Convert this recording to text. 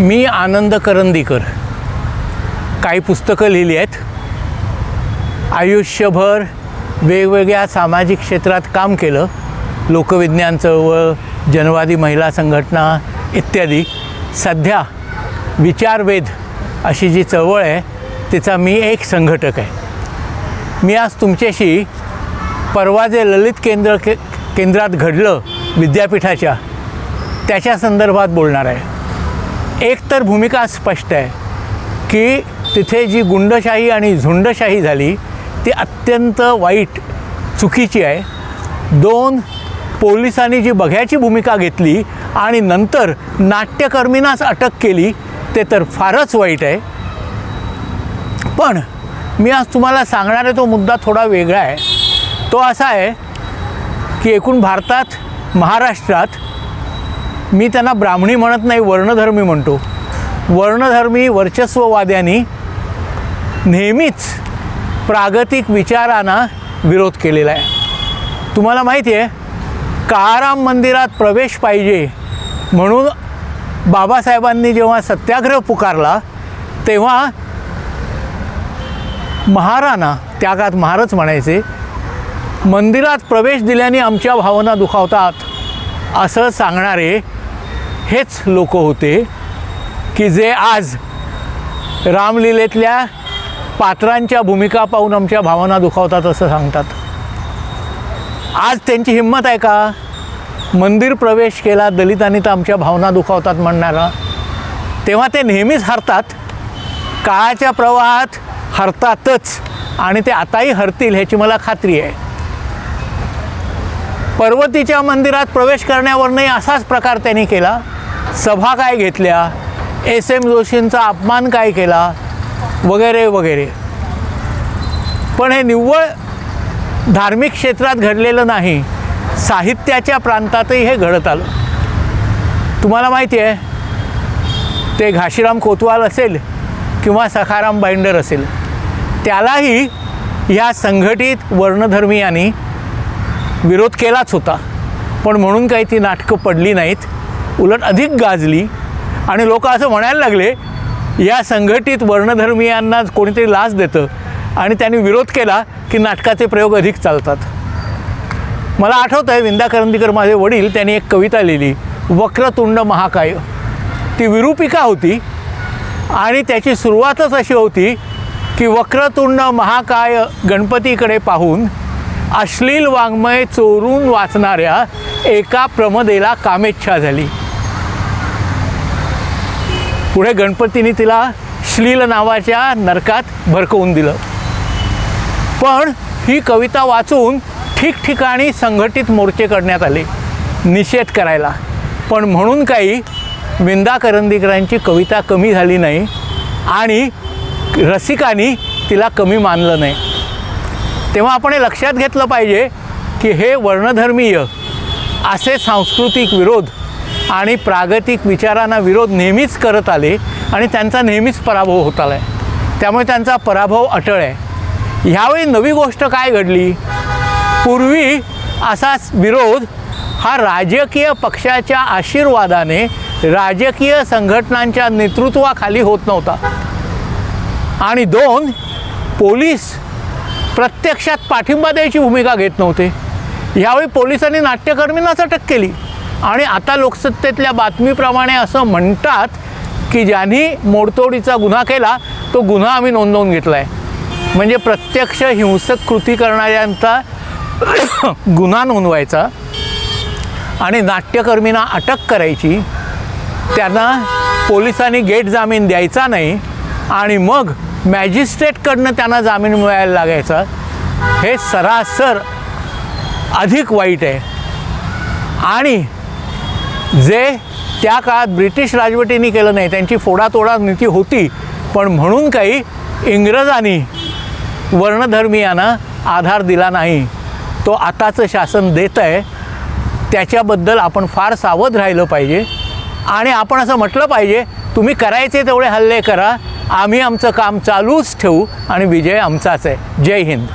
मी आनंद करंदीकर. काही पुस्तकं लिहिली आहेत. आयुष्यभर वेगवेगळ्या सामाजिक क्षेत्रात काम केलं. लोकविज्ञान चळवळ जनवादी महिला संघटना इत्यादी. सध्या विचारवेध अशी जी चळवळ आहे तिचा मी एक संघटक आहे. मी आज तुमच्याशी परवा जे ललित केंद्र के केंद्रात घडलं विद्यापीठाच्या त्याच्या संदर्भात बोलणार आहे. एक तर भूमिका स्पष्ट आहे की तिथे जी गुंडशाही आणि झुंडशाही झाली ती अत्यंत वाईट चुकीची आहे. दोन पोलिसांनी जी बघ्याची भूमिका घेतली आणि नंतर नाट्यकर्मींनाच अटक केली ते तर फारच वाईट आहे. पण मी आज तुम्हाला सांगणार आहे तो मुद्दा थोडा वेगळा आहे. तो असा आहे की एकूण भारतात महाराष्ट्रात मी त्यांना ब्राह्मणी म्हणत नाही वर्णधर्मी म्हणतो. वर्णधर्मी वर्चस्ववाद्यांनी नेहमीच प्रागतिक विचारांना विरोध केलेला आहे. तुम्हाला माहिती आहे काळाराम मंदिरात प्रवेश पाहिजे म्हणून बाबासाहेबांनी जेव्हा सत्याग्रह पुकारला तेव्हा महाराणा त्या काळात महारच म्हणायचे मंदिरात प्रवेश दिल्याने आमच्या भावना दुखावतात असं सांगणारे हेच लोक होते की जे आज रामलीलेतल्या पात्रांच्या भूमिका पाहून आमच्या भावना दुखावतात असं सांगतात. आज त्यांची हिंमत आहे का? मंदिर प्रवेश केला दलितांनी तर आमच्या भावना दुखावतात म्हणणारा. तेव्हा ते नेहमीच हरतात. काळाच्या प्रवाहात हरतातच आणि ते आताही हरतील ह्याची मला खात्री आहे. पर्वतीच्या मंदिरात प्रवेश करण्यावरनंही असाच प्रकार त्यांनी केला. सभा काय घेतल्या? एस एम जोशींचा अपमान काय केला? वगैरे वगैरे. पण हे निव्वळ धार्मिक क्षेत्रात घडलेलं नाही. साहित्याच्या प्रांतातही हे घडत आलं. तुम्हाला माहिती आहे ते घाशीराम कोतवाल असेल किंवा सखाराम बाइंडर असेल त्यालाही ह्या संघटित वर्णधर्मीयांनी विरोध केलाच होता. पण म्हणून काही ती नाटकं पडली नाहीत. उलट अधिक गाजली. आणि लोक असं म्हणायला लागले या संघटित वर्णधर्मीयांना कोणीतरी लाच देतं. आणि त्यांनी विरोध केला की नाटकाचे प्रयोग अधिक चालतात. मला आठवतं आहे विंदा करंदीकर माझे वडील त्यांनी एक कविता लिहिली वक्रतुंड महाकाय. ती विरूपिका होती. आणि त्याची सुरुवातच अशी होती की वक्रतुंड महाकाय गणपतीकडे पाहून अश्लील वाङ्मय चोरून वाचणाऱ्या एका प्रमदेला कामेच्छा झाली. पुढे गणपतीने तिला श्लील नावाच्या नरकात भरकवून दिलं. पण ही कविता वाचून ठिकठिकाणी संघटित मोर्चे करण्यात आले निषेध करायला. पण म्हणून काही विंदा करंदीकरांची कविता कमी झाली नाही आणि रसिकांनी तिला कमी मानलं नाही. तेव्हा आपण हे लक्षात घेतलं पाहिजे की हे वर्णधर्मीय असे सांस्कृतिक विरोध आणि प्रागतिक विचारांना विरोध नेहमीच करत आले आणि त्यांचा नेहमीच पराभव होत आला आहे त्यामुळे त्यांचा पराभव अटळ आहे. ह्यावेळी नवी गोष्ट काय घडली? पूर्वी असाच विरोध हा राजकीय पक्षाच्या आशीर्वादाने राजकीय संघटनांच्या नेतृत्वाखाली होत नव्हता. आणि दोन पोलीस प्रत्यक्षात पाठिंबा द्यायची भूमिका घेत नव्हते. यावेळी पोलिसांनी नाट्यकर्मींनाच अटक केली. आणि आता लोकसत्तेतल्या बातमीप्रमाणे असं म्हणतात की ज्यांनी मोडतोडीचा गुन्हा केला तो गुन्हा आम्ही नोंदवून घेतला आहे म्हणजे प्रत्यक्ष हिंसक कृती करणाऱ्यांचा गुन्हा नोंदवायचा आणि नाट्यकर्मींना अटक करायची त्यांना पोलिसांनी गेट जामीन द्यायचा नाही आणि मग मॅजिस्ट्रेटकडनं त्यांना जामीन मिळायला लागायचा हे सरासर अधिक वाईट आहे. आणि जे त्या काळात ब्रिटिश राजवटीने केलं नाही त्यांची फोडातोडा नीती होती पण म्हणून काही इंग्रजांनी वर्णधर्मीयांना आधार दिला नाही. तो आताचं शासन देत आहे त्याच्याबद्दल आपण फार सावध राहिलं पाहिजे. आणि आपण असं म्हटलं पाहिजे तुम्ही करायचे तेवढे हल्ले करा आम्ही आमचं काम चालूच ठेवू आणि विजय आमचाच आहे. जय हिंद.